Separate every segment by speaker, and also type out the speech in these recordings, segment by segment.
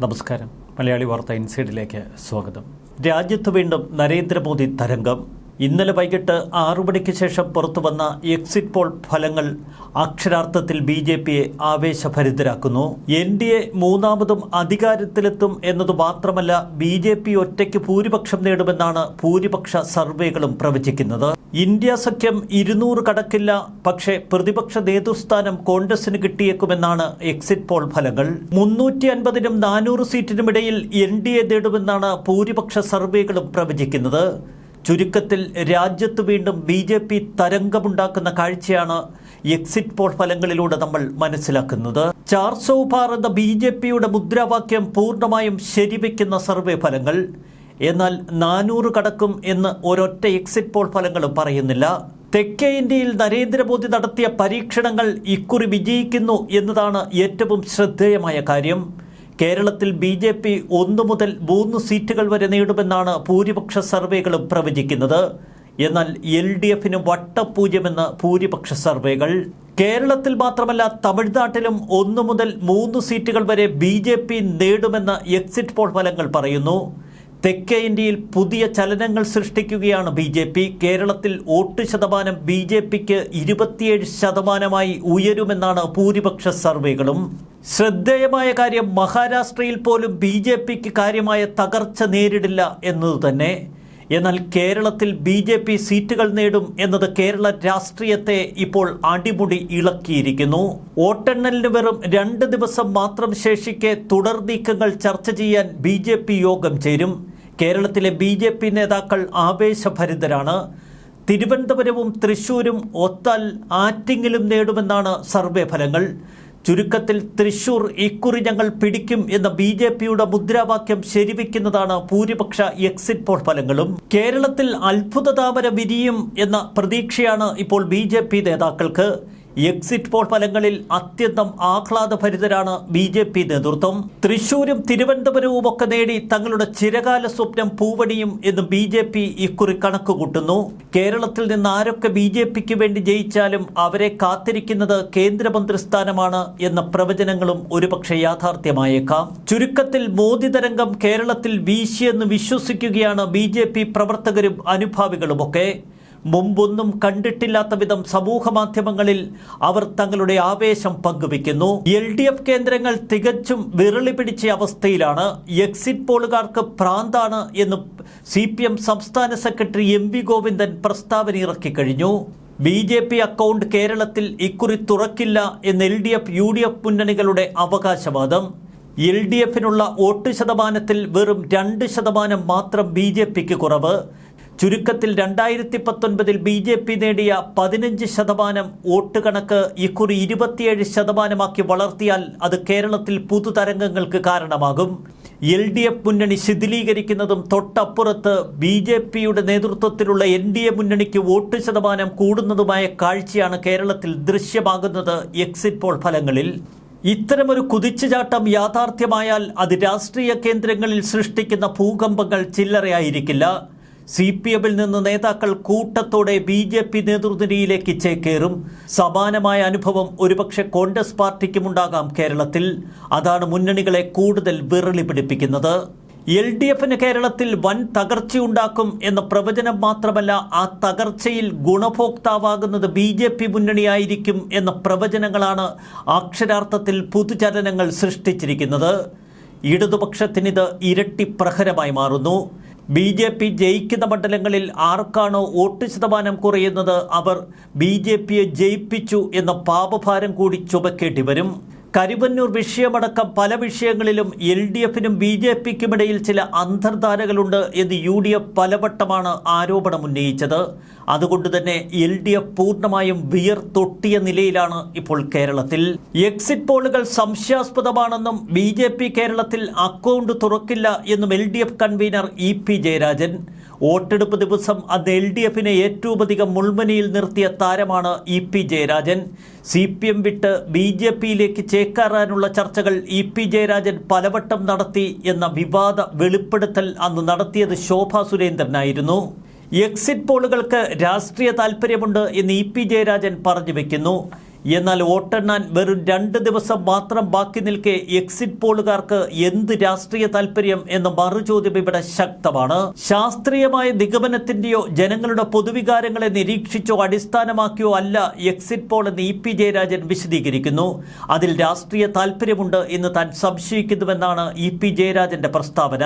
Speaker 1: നമസ്കാരം. മലയാളി വാർത്ത ഇൻസൈഡിലേക്ക് സ്വാഗതം. രാജ്യത്ത് വീണ്ടും നരേന്ദ്രമോദി തരംഗം. ഇന്നലെ വൈകിട്ട് ആറു മണിക്ക് ശേഷം പുറത്തുവന്ന എക്സിറ്റ് പോൾ ഫലങ്ങൾ അക്ഷരാർത്ഥത്തിൽ ബി ജെ പിയെ ആവേശഭരിതരാക്കുന്നു. എൻ ഡി എ മൂന്നാമതും അധികാരത്തിലെത്തും എന്നതു മാത്രമല്ല ബി ജെ പി ഒറ്റയ്ക്ക് ഭൂരിപക്ഷം നേടുമെന്നാണ് ഭൂരിപക്ഷ സർവേകളും പ്രവചിക്കുന്നത്. ഇന്ത്യ സഖ്യം ഇരുന്നൂറ് കടക്കില്ല പക്ഷേ പ്രതിപക്ഷ നേതൃസ്ഥാനം കോൺഗ്രസിന് കിട്ടിയേക്കുമെന്നാണ് എക്സിറ്റ് പോൾ ഫലങ്ങൾ. മുന്നൂറ്റി അൻപതിനും നാനൂറ് സീറ്റിനുമിടയിൽ എൻ ഡി എ നേടുമെന്നാണ് ഭൂരിപക്ഷ സർവേകളും പ്രവചിക്കുന്നത്. ചുരുക്കത്തിൽ രാജ്യത്ത് വീണ്ടും ബി ജെ പി തരംഗമുണ്ടാക്കുന്ന കാഴ്ചയാണ് എക്സിറ്റ് പോൾ ഫലങ്ങളിലൂടെ നമ്മൾ മനസ്സിലാക്കുന്നത്. ചാർ സൗ പാർ എന്ന ബി ജെ പിയുടെ മുദ്രാവാക്യം പൂർണമായും ശരിവെക്കുന്ന സർവേ ഫലങ്ങൾ. എന്നാൽ നാനൂറ് കടക്കും എന്ന് ഒരൊറ്റ എക്സിറ്റ് പോൾ ഫലങ്ങളും പറയുന്നില്ല. തെക്കേ ഇന്ത്യയിൽ നരേന്ദ്രമോദി നടത്തിയ പരീക്ഷണങ്ങൾ ഇക്കുറി വിജയിക്കുന്നു എന്നതാണ് ഏറ്റവും ശ്രദ്ധേയമായ കാര്യം. കേരളത്തിൽ ബി ജെ പി ഒന്നു മുതൽ മൂന്ന് സീറ്റുകൾ വരെ നേടുമെന്നാണ് ഭൂരിപക്ഷ സർവേകളും പ്രവചിക്കുന്നത്. എന്നാൽ എൽ ഡി എഫിന് വട്ടപൂജ്യമെന്ന് ഭൂരിപക്ഷ സർവേകൾ. കേരളത്തിൽ മാത്രമല്ല തമിഴ്നാട്ടിലും ഒന്നു മുതൽ മൂന്ന് സീറ്റുകൾ വരെ ബി നേടുമെന്ന് എക്സിറ്റ് പോൾ ഫലങ്ങൾ പറയുന്നു. തെക്കേ ഇന്ത്യയിൽ പുതിയ ചലനങ്ങൾ സൃഷ്ടിക്കുകയാണ് ബി ജെ പി. കേരളത്തിൽ വോട്ട് ശതമാനം ബി ജെ പിക്ക് ഇരുപത്തിയേഴ് ശതമാനമായി ഉയരുമെന്നാണ് ഭൂരിപക്ഷ സർവേകളും. ശ്രദ്ധേയമായ കാര്യം മഹാരാഷ്ട്രയിൽ പോലും ബി ജെ പിക്ക് കാര്യമായ തകർച്ച നേരിടില്ല എന്നത് തന്നെ. എന്നാൽ കേരളത്തിൽ ബി ജെ പി സീറ്റുകൾ നേടും എന്നത് കേരള രാഷ്ട്രീയത്തെ ഇപ്പോൾ അടിമുടി ഇളക്കിയിരിക്കുന്നു. വോട്ടെണ്ണലിന് വെറും രണ്ട് ദിവസം മാത്രം ശേഷിക്കെ തുടർ നീക്കങ്ങൾ ചർച്ച ചെയ്യാൻ ബി യോഗം ചേരും. കേരളത്തിലെ ബി ജെ പി നേതാക്കൾ ആവേശഭരിതരാണ്. തിരുവനന്തപുരവും തൃശൂരും ഒത്താൽ ആറ്റിങ്ങിലും നേടുമെന്നാണ് സർവേ ഫലങ്ങൾ. ചുരുക്കത്തിൽ തൃശൂർ ഇക്കുറി ഞങ്ങൾ പിടിക്കും എന്ന ബി ജെ പിയുടെ മുദ്രാവാക്യം ശരിവെക്കുന്നതാണ് ഭൂരിപക്ഷ എക്സിറ്റ് പോൾ ഫലങ്ങളും. കേരളത്തിൽ അത്ഭുത താമര വിരിയും എന്ന പ്രതീക്ഷയാണ് ഇപ്പോൾ ബി നേതാക്കൾക്ക്. എക്സിറ്റ് പോൾ ഫലങ്ങളിൽ അത്യന്തം ആഹ്ലാദഭരിതരാണ് ബി ജെ പി നേതൃത്വം. തൃശൂരും തിരുവനന്തപുരവും ഒക്കെ നേടി തങ്ങളുടെ ചിരകാല സ്വപ്നം പൂവണിയും എന്ന് ബി ജെ പി ഇക്കുറി കണക്കുകൂട്ടുന്നു കേരളത്തിൽ നിന്ന് ആരൊക്കെ ബി ജെ പിക്ക് വേണ്ടി ജയിച്ചാലും അവരെ കാത്തിരിക്കുന്നത് കേന്ദ്രമന്ത്രിസ്ഥാനമാണ് എന്ന പ്രവചനങ്ങളും ഒരുപക്ഷെ യാഥാർത്ഥ്യമായേക്കാം. ചുരുക്കത്തിൽ മോദി തരംഗം കേരളത്തിൽ വീശിയെന്ന് വിശ്വസിക്കുകയാണ് ബി പ്രവർത്തകരും അനുഭാവികളുമൊക്കെ. മുമ്പൊന്നും കണ്ടിട്ടില്ലാത്ത വിധം സമൂഹ മാധ്യമങ്ങളിൽ അവർ തങ്ങളുടെ ആവേശം പങ്കുവയ്ക്കുന്നു. എൽ ഡി എഫ് കേന്ദ്രങ്ങൾ തികച്ചും വിരളി പിടിച്ച അവസ്ഥയിലാണ്. എക്സിറ്റ് പോളുകാർക്ക് പ്രാന്താണ് എന്ന് സി പി എം സംസ്ഥാന സെക്രട്ടറി എം വി ഗോവിന്ദൻ പ്രസ്താവന ഇറക്കിക്കഴിഞ്ഞു ബി ജെ പി അക്കൗണ്ട് കേരളത്തിൽ ഇക്കുറി തുറക്കില്ല എന്ന് L D F U D F മുന്നണികളുടെ അവകാശവാദം. എൽ ഡി എഫിനുള്ള വോട്ട് ശതമാനത്തിൽ വെറും രണ്ട് ശതമാനം മാത്രം ബി ജെ പിക്ക് കുറവ്. ചുരുക്കത്തിൽ രണ്ടായിരത്തി പത്തൊൻപതിൽ ബി ജെ പി നേടിയ പതിനഞ്ച് ശതമാനം വോട്ട് കണക്ക് ഇക്കുറി ഇരുപത്തിയേഴ് ശതമാനമാക്കി വളർത്തിയാൽ അത് കേരളത്തിൽ പുതുതരംഗങ്ങൾക്ക് കാരണമാകും. എൽ ഡി എഫ് മുന്നണി ശിഥിലീകരിക്കുന്നതും തൊട്ടപ്പുറത്ത് ബി ജെ പിയുടെ നേതൃത്വത്തിലുള്ള എൻ ഡി എ മുന്നണിക്ക് വോട്ട് ശതമാനം കൂടുന്നതുമായ കാഴ്ചയാണ് കേരളത്തിൽ ദൃശ്യമാകുന്നത് എക്സിറ്റ് പോൾ ഫലങ്ങളിൽ. ഇത്തരമൊരു കുതിച്ചുചാട്ടം യാഥാർത്ഥ്യമായാൽ അത് രാഷ്ട്രീയ കേന്ദ്രങ്ങളിൽ സൃഷ്ടിക്കുന്ന ഭൂകമ്പങ്ങൾ ചില്ലറയായിരിക്കില്ല. സി പി എമ്മിൽ നിന്ന് നേതാക്കൾ കൂട്ടത്തോടെ ബി ജെ പി നേതൃനിരയിലേക്ക് ചേക്കേറും. സമാനമായ അനുഭവം ഒരുപക്ഷെ കോൺഗ്രസ് പാർട്ടിക്കുമുണ്ടാകാം കേരളത്തിൽ. അതാണ് മുന്നണികളെ കൂടുതൽ വിറളി പിടിപ്പിക്കുന്നത്. എൽ ഡി എഫിന് കേരളത്തിൽ വൻ തകർച്ചയുണ്ടാക്കും എന്ന പ്രവചനം മാത്രമല്ല ആ തകർച്ചയിൽ ഗുണഭോക്താവാകുന്നത് ബി ജെ പി മുന്നണിയായിരിക്കും എന്ന പ്രവചനങ്ങളാണ് അക്ഷരാർത്ഥത്തിൽ പുതുചലനങ്ങൾ സൃഷ്ടിച്ചിരിക്കുന്നത്. ഇടതുപക്ഷത്തിനിത് ഇരട്ടി പ്രഹരമായി മാറുന്നു. ബി ജെ പി ജയിക്കുന്ന മണ്ഡലങ്ങളിൽ ആർക്കാണോ വോട്ട് ശതമാനം കുറയുന്നത്? അവർ ബി ജെ പിയെ ജയിപ്പിച്ചു എന്ന പാപഭാരം കൂടി ചുമക്കേണ്ടി വരും. കരുവന്നൂർ വിഷയമടക്കം പല വിഷയങ്ങളിലും എൽ ഡി എഫിനും ബി ജെ പിക്കുമിടയിൽ ചില അന്തർധാരകളുണ്ട് എന്ന് യു ഡി എഫ് പലവട്ടമാണ് ആരോപണം ഉന്നയിച്ചത്. അതുകൊണ്ട് തന്നെ എൽ ഡി എഫ് പൂർണമായും വിയർ തൊട്ടിയ നിലയിലാണ് ഇപ്പോൾ കേരളത്തിൽ. എക്സിറ്റ് പോളുകൾ സംശയാസ്പദമാണെന്നും ബി ജെ പി കേരളത്തിൽ അക്കൗണ്ട് തുറക്കില്ല എന്നും L D F convener E P Jayarajan. വോട്ടെടുപ്പ് ദിവസം അന്ന് എൽ ഡി എഫിനെ ഏറ്റവും അധികം മുൾമുനയിൽ നിർത്തിയ താരമാണ് E P Jayarajan. C P M വിട്ട് ബി ജെ പിയിലേക്ക് ചേക്കാറാനുള്ള ചർച്ചകൾ ഇ പി ജയരാജൻ പലവട്ടം നടത്തി എന്ന വിവാദ വെളിപ്പെടുത്തൽ അന്ന് നടത്തിയത് ശോഭ സുരേന്ദ്രനായിരുന്നു. എക്സിറ്റ് പോളുകൾക്ക് രാഷ്ട്രീയ താൽപ്പര്യമുണ്ട് എന്ന് ഇ പി ജയരാജൻ പറഞ്ഞു വെക്കുന്നു. എന്നാൽ വോട്ടെണ്ണാൻ വെറും രണ്ട് ദിവസം മാത്രം ബാക്കി നിൽക്കെ എക്സിറ്റ് പോളുകാർക്ക് എന്ത് രാഷ്ട്രീയ താല്പര്യം എന്ന മറുചോദ്യം ഇവിടെ ശക്തമാണ്. ശാസ്ത്രീയമായ നിഗമനത്തിന്റെയോ ജനങ്ങളുടെ പൊതുവികാരങ്ങളെ നിരീക്ഷിച്ചോ അടിസ്ഥാനമാക്കിയോ അല്ല എക്സിറ്റ് പോൾ എന്ന് ഇ പി ജയരാജൻ വിശദീകരിക്കുന്നു. അതിൽ രാഷ്ട്രീയ താല്പര്യമുണ്ട് എന്ന് താൻ സംശയിക്കുന്നുവെന്നാണ് ഇ പി ജയരാജന്റെ പ്രസ്താവന.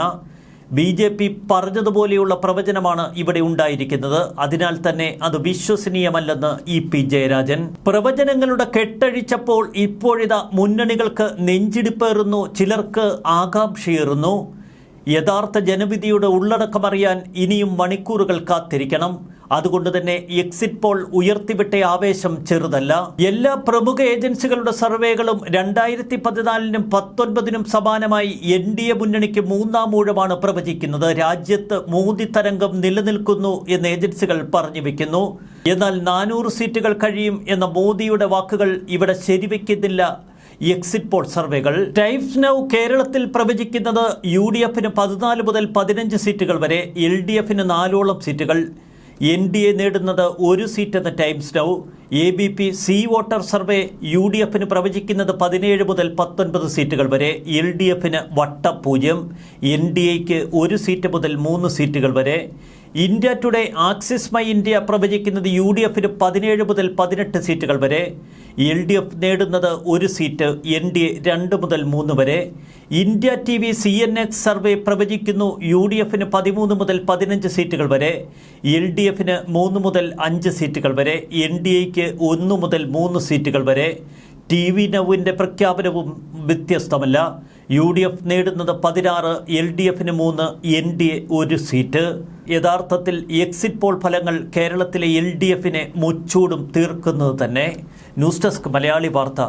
Speaker 1: ബി ജെ പി പറഞ്ഞതുപോലെയുള്ള പ്രവചനമാണ് ഇവിടെ ഉണ്ടായിരിക്കുന്നത്. അതിനാൽ തന്നെ അത് വിശ്വസനീയമല്ലെന്ന് ഇ പി ജയരാജൻ. പ്രവചനങ്ങളുടെ കെട്ടഴിച്ചപ്പോൾ ഇപ്പോഴിതാ മുന്നണികൾക്ക് നെഞ്ചിടിപ്പേറുന്നു ചിലർക്ക് ആകാംക്ഷയേറുന്നു. യഥാർത്ഥ ജനവിധിയുടെ ഉള്ളടക്കമറിയാൻ ഇനിയും മണിക്കൂറുകൾ കാത്തിരിക്കണം. അതുകൊണ്ട് തന്നെ എക്സിറ്റ് പോൾ ഉയർത്തിവിട്ട ആവേശം ചെറുതല്ല. എല്ലാ പ്രമുഖ ഏജൻസികളുടെ സർവേകളും രണ്ടായിരത്തി പതിനാലിനും പത്തൊൻപതിനും സമാനമായി എൻ ഡി എ മുന്നണിക്ക് മൂന്നാം ഊഴമാണ് പ്രവചിക്കുന്നത്. രാജ്യത്ത് മോദി തരംഗം നിലനിൽക്കുന്നു എന്ന് ഏജൻസികൾ പറഞ്ഞു വെക്കുന്നു. എന്നാൽ നാനൂറ് സീറ്റുകൾ കഴിയും എന്ന മോദിയുടെ വാക്കുകൾ ഇവിടെ ശരിവെക്കുന്നില്ല എക്സിറ്റ് പോൾ സർവേകൾ. ടൈംസ് നൗ കേരളത്തിൽ പ്രവചിക്കുന്നത് യു ഡി എഫിന് പതിനാല് മുതൽ പതിനഞ്ച് സീറ്റുകൾ വരെ എൽ ഡി എഫിന് നാലോളം സീറ്റുകൾ എൻ ഡി എ നേടുന്നത് ഒരു സീറ്റ് എന്ന Times Now A B P C voter survey U D എഫിന് പ്രവചിക്കുന്നത് പതിനേഴ് മുതൽ പത്തൊൻപത് സീറ്റുകൾ വരെ എൽ ഡി എഫിന് വട്ടപൂജ്യം എൻ ഡി എക്ക് ഒരു സീറ്റ് മുതൽ മൂന്ന് സീറ്റുകൾ വരെ India Today Axis My India പ്രവചിക്കുന്നത് യു ഡി എഫിന് പതിനേഴ് മുതൽ പതിനെട്ട് സീറ്റുകൾ വരെ എൽ ഡി എഫ് നേടുന്നത് ഒരു സീറ്റ് എൻ ഡി എ രണ്ട് മുതൽ മൂന്ന് വരെ. India T V C N X survey പ്രവചിക്കുന്നു യു ഡി എഫിന് പതിമൂന്ന് മുതൽ പതിനഞ്ച് സീറ്റുകൾ വരെ എൽ ഡി എഫിന് മൂന്ന് മുതൽ അഞ്ച് സീറ്റുകൾ വരെ എൻ ഡി എക്ക് ഒന്ന് മുതൽ മൂന്ന് സീറ്റുകൾ വരെ. ടി വി നൗവിന്റെ പ്രഖ്യാപനവും വ്യത്യസ്തമല്ല. യു ഡി എഫ് നേടുന്നത് പതിനാറ് എൽ ഡി എഫിന് മൂന്ന് എൻ ഡി എ ഒരു സീറ്റ്. യഥാർത്ഥത്തിൽ എക്സിറ്റ് പോൾ ഫലങ്ങൾ കേരളത്തിലെ എൽ ഡി എഫിനെ മുച്ചൂടും തീർക്കുന്നത് തന്നെ. ന്യൂസ് ഡെസ്ക് മലയാളി വാർത്ത